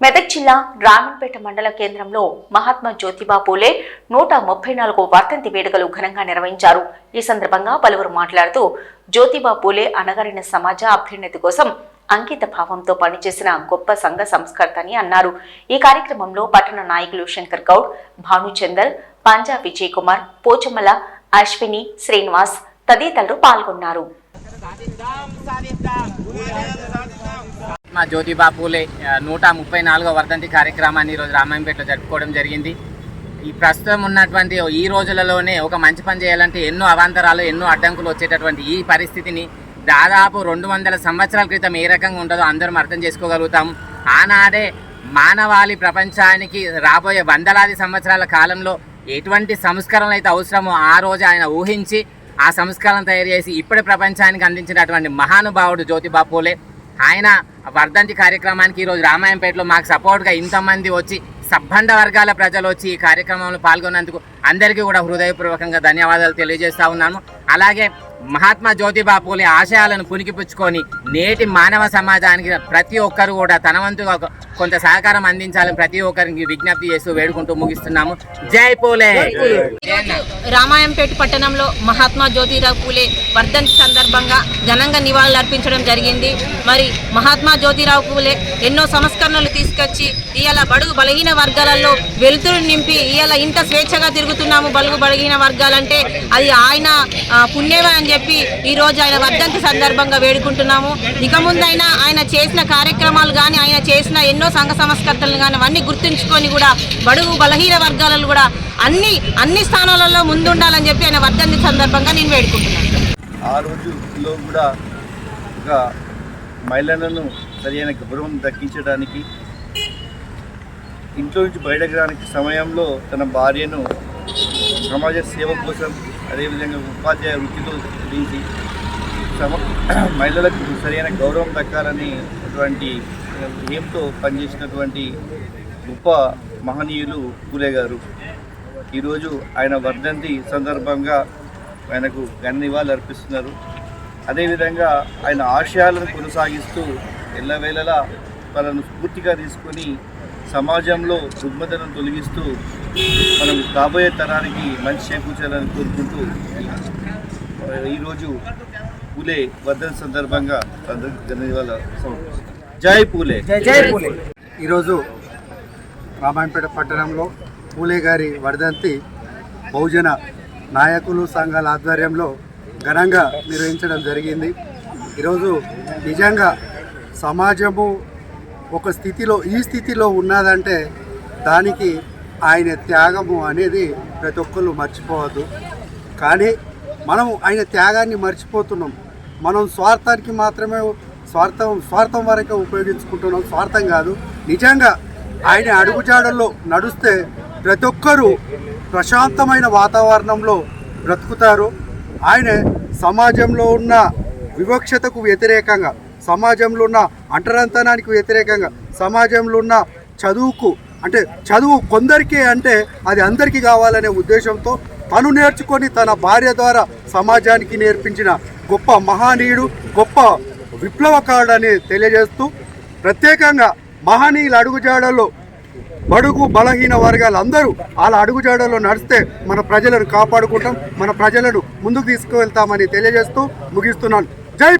మెదక్ జిల్లా రామన్పేట మండల కేంద్రంలో మహాత్మా జ్యోతిబా పూలే నూట ముప్పై నాలుగు వర్ధంతి వేడుకలు ఘనంగా నిర్వహించారు. ఈ సందర్భంగా పలువురు మాట్లాడుతూ జ్యోతిబా పూలే అణగారిన సమాజ అభ్యున్నతి కోసం అంకిత భావంతో పనిచేసిన గొప్ప సంఘ సంస్కర్త అని అన్నారు. ఈ కార్యక్రమంలో పట్టణ నాయకులు శంకర్ గౌడ్ భానుచందర్ పంజా విజయ్ కుమార్ పోచమల అశ్విని శ్రీనివాస్ తదితరులు పాల్గొన్నారు. మా జ్యోతిబా పూలే నూట ముప్పై నాలుగో వర్ధంతి కార్యక్రమాన్ని ఈరోజు రామాయంపేటలో జరుపుకోవడం జరిగింది. ఈ ప్రస్తుతం ఉన్నటువంటి ఈ రోజులలోనే ఒక మంచి పని చేయాలంటే ఎన్నో అవాంతరాలు ఎన్నో అడ్డంకులు వచ్చేటటువంటి ఈ పరిస్థితిని దాదాపు రెండు వందల సంవత్సరాల క్రితం ఏ రకంగా ఉంటుందో అందరం అర్థం చేసుకోగలుగుతాం. ఆనాడే మానవాళి ప్రపంచానికి రాబోయే వందలాది సంవత్సరాల కాలంలో ఎటువంటి సంస్కరణలు అయితే అవసరమో ఆ రోజు ఆయన ఊహించి ఆ సంస్కరణ తయారు చేసి ఇప్పటి ప్రపంచానికి అందించినటువంటి మహానుభావుడు జ్యోతిబా పూలే ఆయన వర్ధంతి కార్యక్రమానికి ఈరోజు రామాయంపేటలో మాకు సపోర్ట్గా ఇంతమంది వచ్చి సబ్బండ వర్గాల ప్రజలు వచ్చి ఈ కార్యక్రమంలో పాల్గొన్నందుకు అందరికీ కూడా హృదయపూర్వకంగా ధన్యవాదాలు తెలియజేస్తూ ఉన్నాను. అలాగే మహాత్మా జ్యోతిబా పూలే ఆశయాలను పునికిపుచ్చుకొని నేటి మానవ సమాజానికి ప్రతి ఒక్కరు కూడా తన వంతుగా కొంత సహకారం అందించాలని ప్రతి ఒక్కరికి విజ్ఞప్తి చేస్తూ వేడుకుంటూ ముగిస్తున్నాము. జై పూలే. రామాయంపేట పట్టణంలో మహాత్మా జ్యోతిరావు పూలే వర్ధంతి సందర్భంగా ఘనంగా నివాళులు అర్పించడం జరిగింది. మరి మహాత్మా జ్యోతిరావు పూలే ఎన్నో సంస్కరణలు తీసుకొచ్చి ఇవాళ బడుగు బలహీన వర్గాలలో వెలుతురు నింపి ఇవాళ ఇంత స్వేచ్ఛగా తిరుగుతున్నాము బలుగు బలహీన వర్గాలంటే అది ఆయన పుణ్యమే అని చెప్పి ఈ రోజు ఆయన వర్ధంతి సందర్భంగా వేడుకుంటున్నాము. ఇక ముందైనా ఆయన చేసిన కార్యక్రమాలు కానీ ఆయన చేసిన ఎన్నో సంఘ సంస్కర్తలు కానీ అవన్నీ గుర్తుంచుకొని కూడా బడుగు బలహీన వర్గాలలో కూడా అన్ని అన్ని స్థానాలలో ముందుండాలని చెప్పి ఆయన వర్ధంతి సందర్భంగా నేను వేడుకుంటున్నాను. ఆ రోజులో కూడా ఒక మహిళలను సరైన గౌరవం దక్కించడానికి ఇంట్లో నుంచి బయటకు రానికి సమయంలో తన భార్యను సమాజ సేవ కోసం అదేవిధంగా ఉపాధ్యాయ వృత్తితో దించి సమ మహిళలకు సరైన గౌరవం దక్కాలని అటువంటి ఏంతో పనిచేసినటువంటి గొప్ప మహనీయులు పూలే గారు ఈరోజు ఆయన వర్ధంతి సందర్భంగా ఆయనకు ఘన నివాళులు అర్పిస్తున్నారు అదేవిధంగా ఆయన ఆశయాలను కొనసాగిస్తూ ఎల్లవేళలా వాళ్ళను స్ఫూర్తిగా తీసుకొని సమాజంలో రుగ్మతలను తొలగిస్తూ మనం రాబోయే తరానికి మంచి చేకూర్చాలని కోరుకుంటూ ఈరోజు పూలే వర్ధన సందర్భంగా అందరికీ ఘన నివాళులు సమర్పిస్తున్నాను. జై పూలే. ఈరోజు రామాయంపేట పట్టణంలో పూలే గారి వర్ధంతి బహుజన నాయకులు సంఘాల ఆధ్వర్యంలో ఘనంగా నిర్వహించడం జరిగింది. ఈరోజు నిజంగా సమాజము ఒక స్థితిలో ఈ స్థితిలో ఉన్నదంటే దానికి ఆయన త్యాగము అనేది ప్రతి ఒక్కరు మర్చిపోవద్దు. కానీ మనం ఆయన త్యాగాన్ని మర్చిపోతున్నాం. మనం స్వార్థానికి మాత్రమే స్వార్థం స్వార్థం వరకే ఉపయోగించుకుంటున్నాం. స్వార్థం కాదు. నిజంగా ఆయన అడుగుజాడల్లో నడుస్తే ప్రతి ఒక్కరూ ప్రశాంతమైన వాతావరణంలో బ్రతుకుతారు. ఆయన సమాజంలో ఉన్న వివక్షతకు వ్యతిరేకంగా సమాజంలో ఉన్న అంటరంతనానికి వ్యతిరేకంగా సమాజంలో ఉన్న చదువుకు అంటే చదువు కొందరికే అంటే అది అందరికీ కావాలనే ఉద్దేశంతో తను నేర్చుకొని తన భార్య ద్వారా సమాజానికి నేర్పించిన గొప్ప మహానీయుడు గొప్ప విప్లవకారుడని తెలియజేస్తూ ప్రత్యేకంగా మహనీయుల అడుగుజాడల్లో బడుగు బలహీన వర్గాలు అందరూ వాళ్ళ అడుగుజాడలో నడిస్తే మన ప్రజలను కాపాడుకుంటాం మన ప్రజలను ముందుకు తీసుకువెళ్తామని తెలియజేస్తూ ముగిస్తున్నాను.